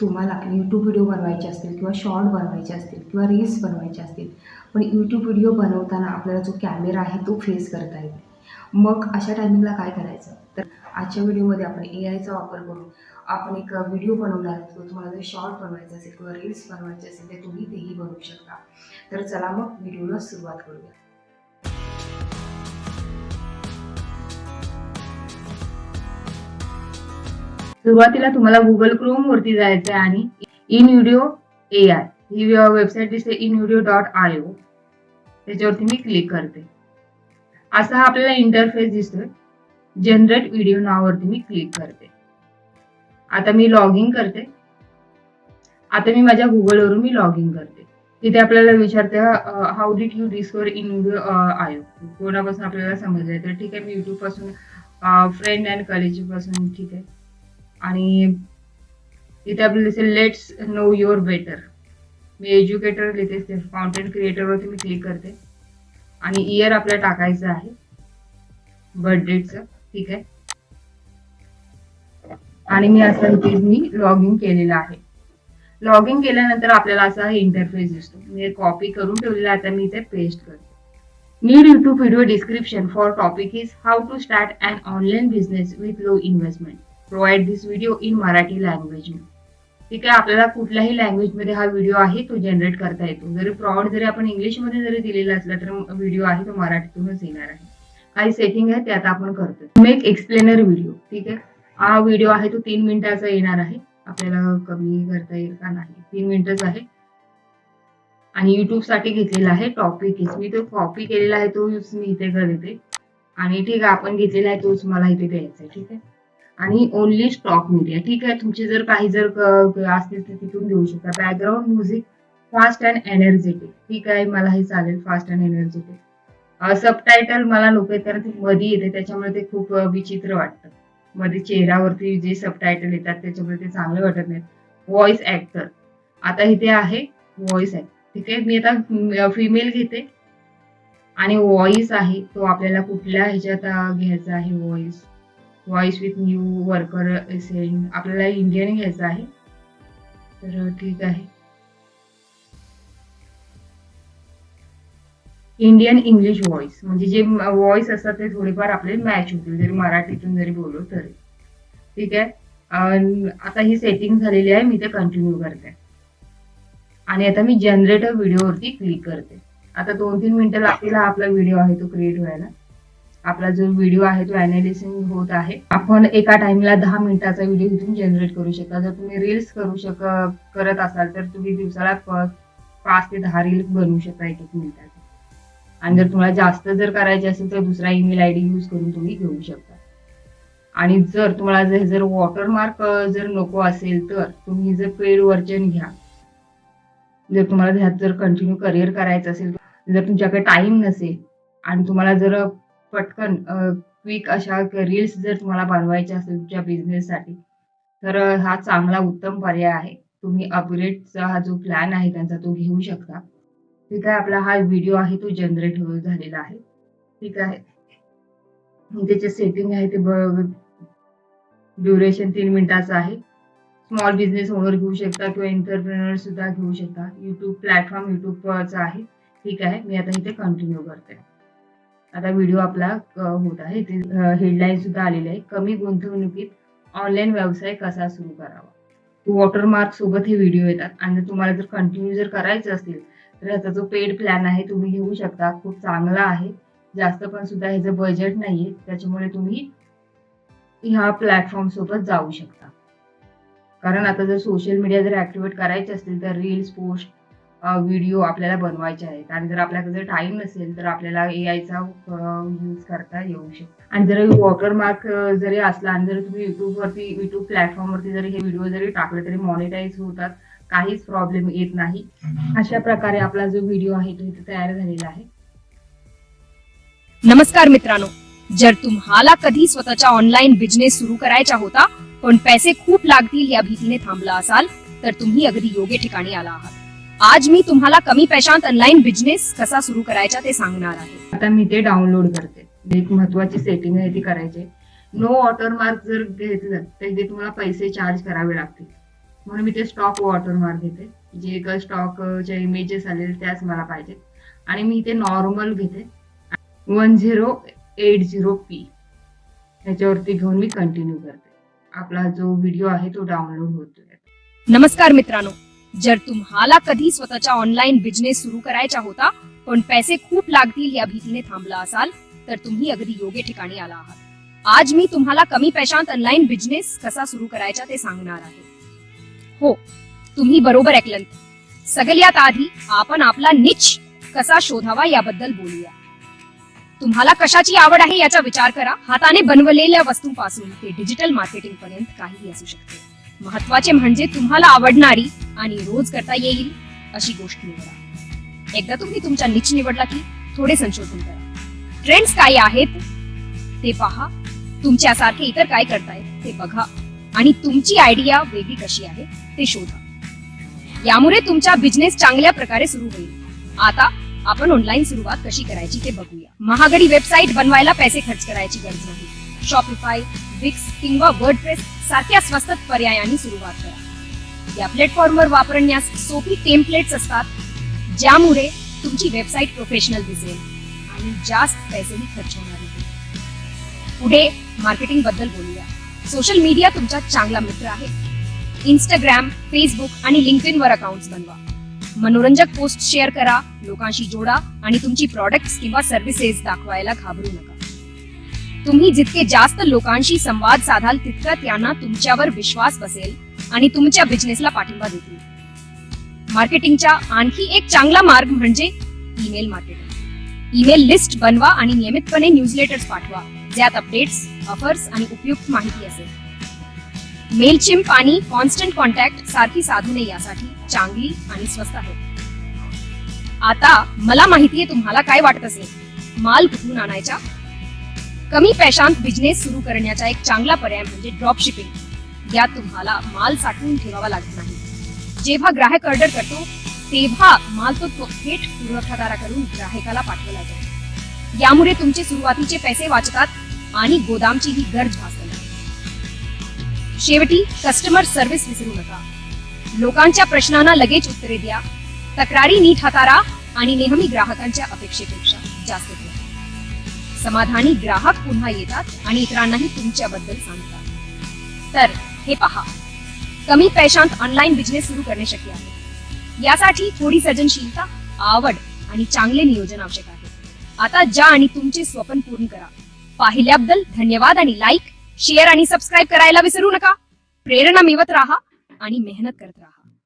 तुम्हाला YouTube video बनवायचे असतील किंवा शॉर्ट बनवायचे असतील किंवा रील्स बनवायचे असतील पण यूट्यूब व्हिडिओ बनवताना आपल्याला जो कॅमेरा आहे तो फेस करता येईल. मग अशा टायमिंगला काय करायचं? तर आजच्या व्हिडिओमध्ये आपण ए आयचा वापर करून आपण एक व्हिडिओ बनवणार आहोत. किंवा तुम्हाला जर शॉर्ट बनवायचं असेल किंवा रील्स बनवायचे असेल तर तुम्ही तेही बनवू शकता. तर चला मग व्हिडिओला सुरुवात करूया. सुरुवातीला तुम्हाला गुगल क्रोम वरती जायचं आहे आणि इन व्हिडिओ ए आय ही वेबसाईट दिसते in video dot I O त्याच्यावरती मी क्लिक करते. असा हा आपल्याला इंटरफेस दिसतोय. जनरेट व्हिडिओ नावावरती मी क्लिक करते. आता मी लॉग इन करते. आता मी माझ्या गुगलवरून मी लॉग इन करते. तिथे आपल्याला विचारते how did you discover InVideo I O कोणापासून आपल्याला समजलंय? तर ठीक आहे मी युट्यूबपासून फ्रेंड अँड कॉलेजपासून ठीक आहे. आणि इथे आपल्याला दिसेल लेट्स नो युअर बेटर मी एज्युकेटर लिहिते कॉन्टेंट क्रिएटरवरती मी क्लिक करते. आणि इयर आपल्याला टाकायचं आहे. बर्थडेचं ठीक आहे. आणि मी असं इथे मी लॉग इन केलेलं आहे. लॉग इन केल्यानंतर आपल्याला असा इंटरफेस दिसतो. मी कॉपी करून ठेवलेला आहे आता मी इथे पेस्ट करते. Need YouTube video description for topic is how to start and online business with low investment provide this video in Marathi language ठीक आहे आपल्याला कुठल्याही लँग्वेजमध्ये हा व्हिडिओ आहे तो जनरेट करता येतो. जरी प्रॉड जरी आपण इंग्लिशमध्ये जरी दिलेला असला तर व्हिडिओ आहे तो मराठीतूनच येणार आहे. काही सेटिंग आहे ते आता आपण करतो मेक एक्सप्लेनर व्हिडिओ ठीक आहे? हा व्हिडिओ आहे तो तीन मिनिटाचा येणार आहे. आपल्याला कमी करता येईल का नाही? तीन मिनिटच आहे. आणि युट्यूबसाठी घेतलेला आहे टॉपिक मी तो कॉपी केलेला आहे तो मी इथे करते आणि ठीक आहे आपण घेतलेला आहे तोच मला इथे द्यायचा आहे. ठीक आहे? आणि ओनली स्टॉक मीडिया ठीक आहे तुमचे जर काही जर असतील तर तिथून देऊ शकता. Background music fast and energetic ठीक आहे मला हे चालेल फास्ट अँड एनर्जेटिक सबटायटल मला लोक येतात ते मध्ये येते त्याच्यामुळे ते खूप विचित्र वाटतं. मध्ये चेहऱ्यावरती जे सबटायटल येतात त्याच्यामुळे ते चांगले वाटत नाहीत व्हॉइस ऍक्टर आता इथे आहे व्हॉइस ऍक्टर ठीक आहे मी आता फिमेल घेते. आणि व्हॉइस आहे तो आपल्याला कुठल्या ह्याच्यात घ्यायचा आहे voice voice with new worker असेल आपल्याला इंडियन घ्यायचं आहे. तर ठीक आहे. इंडियन इंग्लिश व्हॉइस म्हणजे जे व्हॉइस असतात ते थोडेफार आपले मॅच होतील जरी मराठीतून जरी बोललो तरी. ठीक आहे? आता ही सेटिंग झालेली आहे मी ते कंटिन्यू करते. आणि आता मी जनरेटर व्हिडिओवरती क्लिक करते. आता दोन तीन मिनिटं लागतील हा आपला व्हिडिओ आहे तो क्रिएट व्हायला. आपला जो व्हिडिओ आहे तो अनालिसिंग होत आहे. आपण एका टाइमला दहा मिनिटाचा व्हिडिओ इथून जनरेट करू शकता. जर तुम्ही रील्स करू शक करत असाल तर तुम्ही दिवसाला प- पाच ते दहा रील बनवू शकता एक एक मिनिटाचे आणि जर तुम्हाला जास्त जर करायचे असेल तर दुसरा ईमेल आय डी यूज करून तुम्ही घेऊ शकता. आणि जर तुम्हाला जर जर वॉटरमार्क जर नको असेल तर तुम्ही जर पेड वर्जन घ्या. जर तुम्हाला ह्यात जर कंटिन्यू करिअर करायचं असेल जर तुमच्याकडे टाइम नसेल आणि तुम्हाला जर पटकन क्विक अशा रील्स जर तुम्हाला बनवायच्या असेल तुमच्या बिझनेससाठी तर अ, हा चांगला उत्तम पर्याय आहे. तुम्ही अपग्रेडचा हा जो प्लॅन आहे त्यांचा तो घेऊ शकता. ठीक आहे आपला हा व्हिडिओ आहे तो जनरेट झालेला आहे. ठीक आहे. म्हणजे त्याचे सेटिंग आहे ते ड्युरेशन तीन मिनिटाचं आहे. स्मॉल बिझनेस ओनर घेऊ शकता किंवा एंटरप्रेनर सुद्धा घेऊ शकता. युट्यूब प्लॅटफॉर्म युट्यूबचा आहे. ठीक आहे मी आता इथे कंटिन्यू करते. आता व्हिडिओ आपला होत आहे. ते हेडलाईन सुद्धा आलेली आहे कमी गुंतवणुकीत ऑनलाईन व्यवसाय कसा सुरू करावा? वॉटरमार्क सोबत हे व्हिडिओ येतात. आणि तुम्हाला जर कंटिन्यू जर करायचं असेल तर ह्याचा जो पेड प्लॅन आहे तुम्ही घेऊ शकता. खूप चांगला आहे. जास्त पण सुद्धा ह्याचं बजेट नाहीये. त्याच्यामुळे तुम्ही ह्या प्लॅटफॉर्म सोबत जाऊ शकता. कारण आता जर सोशल मीडिया जर ऍक्टिव्हेट करायचे असतील तर रील्स पोस्ट व्हिडिओ आपल्याला बनवायचे आहेत. आणि जर आपल्याकडे जर टाइम नसेल तर आपल्याला ए आयचा यूज करता येऊ शकतो. आणि जर वॉटरमार्क जरी असला आणि जर तुम्ही युट्यूबवरती युट्यूब प्लॅटफॉर्मवरती जरी हे व्हिडिओ जरी टाकले तरी मॉनिटाईज होतात. काहीच प्रॉब्लेम येत नाही. अशा प्रकारे आपला जो व्हिडिओ आहे तो इथे तयार झालेला आहे. नमस्कार मित्रांनो. जर तुम्हाला कधी स्वतःचा ऑनलाईन बिझनेस सुरू करायचा होता पण पैसे खूप लागतील या भीतीने थांबला असाल तर तुम्ही अगदी योग्य ठिकाणी आला आहात. आज मी तुम्हाला कमी पैशात ऑनलाईन बिझनेस कसा सुरू करायचा ते सांगणार आहे. आता मी ते डाउनलोड करते. एक महत्वाची सेटिंग आहे ती करायची. नो वॉटरमार्क जर घेतलं तर इथे तुम्हाला पैसे चार्ज करावे लागतील. म्हणून मी ते स्टॉक वॉटरमार्क घेते. जे काही स्टॉकचे इमेजेस आलेले त्याच मला पाहिजे. आणि मी इथे नॉर्मल घेते. One zero eight zero P ह्याच्यावरती घेऊन मी कंटिन्यू करते. आपला जो व्हिडिओ आहे तो डाउनलोड होतोय. नमस्कार मित्रांनो. जर तुम्हाला कधी स्वतःचा ऑनलाईन बिझनेस सुरू करायचा होता पण पैसे खूप लागतील या भीतीने थांबला असाल तर तुम्ही अगदी योग्य ठिकाणी आला आहात. आज मी तुम्हाला कमी पैशांत ऑनलाईन बिझनेस कसा सुरू करायचा ते सांगणार आहे. हो तुम्ही बरोबर ऐकलं सगळ्यात आधी आपण आपला निच कसा शोधावा याबद्दल बोलूया. तुम्हाला कशाची आवड आहे याचा विचार करा. हाताने बनवलेल्या वस्तूंपासून ते डिजिटल मार्केटिंग पर्यंत काहीही असू शकते. महत्त्वाचे म्हणजे तुम्हाला आवडणारी आणि रोज करता येईल अशी गोष्ट निवडा. एकदा तुम्ही तुमचा निच निवडला की थोडे संशोधन करा. ट्रेंड्स काय आहेत ते पहा. तुमच्यासारखे इतर काय करतायत ते बघा. आणि तुमची आयडिया वेगळी कशी आहे ते शोधा. यामुळे तुमचा बिझनेस चांगल्या प्रकारे सुरू होईल. आता आपण ऑनलाईन सुरुवात कशी करायची ते बघूया. महागडी वेबसाईट बनवायला पैसे खर्च करायची गरज नाही. शॉपिफाय विक्स किंवा वर्डप्रेस सारख्या स्वस्त पर्यायांनी सुरुवात करा. या प्लॅटफॉर्मवर वापरण्यास सोपी टेम्पलेट्स असतात ज्यामुळे तुमची वेबसाईट प्रोफेशनल दिसेल आणि जास्त पैसेही खर्च होणार नाही. पुढे मार्केटिंगबद्दल बोलूया. सोशल मीडिया तुमचा चांगला मित्र आहे. इंस्टाग्राम फेसबुक आणि लिंक्डइन वर अकाउंट बनवा. मनोरंजक पोस्ट शेअर करा लोकांशी जोडा आणि तुमची प्रॉडक्ट्स किंवा सर्व्हिसेस दाखवायला घाबरू नका. तुम्ही जितके जास्त लोकांशी संवाद साधाल तितका त्यांना तुमच्यावर विश्वास बसेल आणि तुमच्या बिझनेसला पाठिंबा देतील. मार्केटिंगचा आणखी एक चांगला मार्ग म्हणजे ईमेल मार्केटिंग. ईमेल लिस्ट बनवा आणि नियमितपणे न्यूजलेटर्स पाठवा ज्यात अपडेट्स ऑफर्स आणि उपयुक्त माहिती असेल. मेल चिंप आणि कॉन्स्टंट कॉन्टॅक्ट सारखी साधने यासाठी चांगली आणि स्वस्त आहे. आता मला माहितीये तुम्हाला काय वाटत असेल. माल कुठून आणायचा? कमी पैशांत बिझनेस सुरू करण्याचा एक चांगला पर्याय म्हणजे ड्रॉप शिपिंग यात तुम्हाला माल साठवून ठेवावा लागत नाही. जेव्हा ग्राहक ऑर्डर करतो तेव्हा माल तो थेट पुरवठादाराकडून ग्राहकाला पाठवला जातो. यामुळे तुमचे सुरुवातीचे पैसे वाचतात आणि गोदामची ही गरज भासते. शेवटी कस्टमर सर्व्हिस विसरू नका. लोकांच्या प्रश्नांना लगेच उत्तरे द्या. तक्रारी नीट हाताळा आणि नेहमी ग्राहकांच्या अपेक्षेपेक्षा जास्त समाधानी ग्राहक पुन्हा येतात आणि इतरांनाही तुमच्याबद्दल सांगतात. तर हे पहा. कमी पैशांत ऑनलाईन बिझनेस सुरू करणे शक्य आहे. यासाठी थोडी सर्जनशीलता आवड आणि चांगले नियोजन आवश्यक आहे. आता जा आणि तुमचे स्वप्न पूर्ण करा. पाहिल्याबद्दल धन्यवाद आणि लाईक शेअर आणि सबस्क्राईब करायला विसरू नका. प्रेरणा मिळवत राहा आणि मेहनत करत राहा.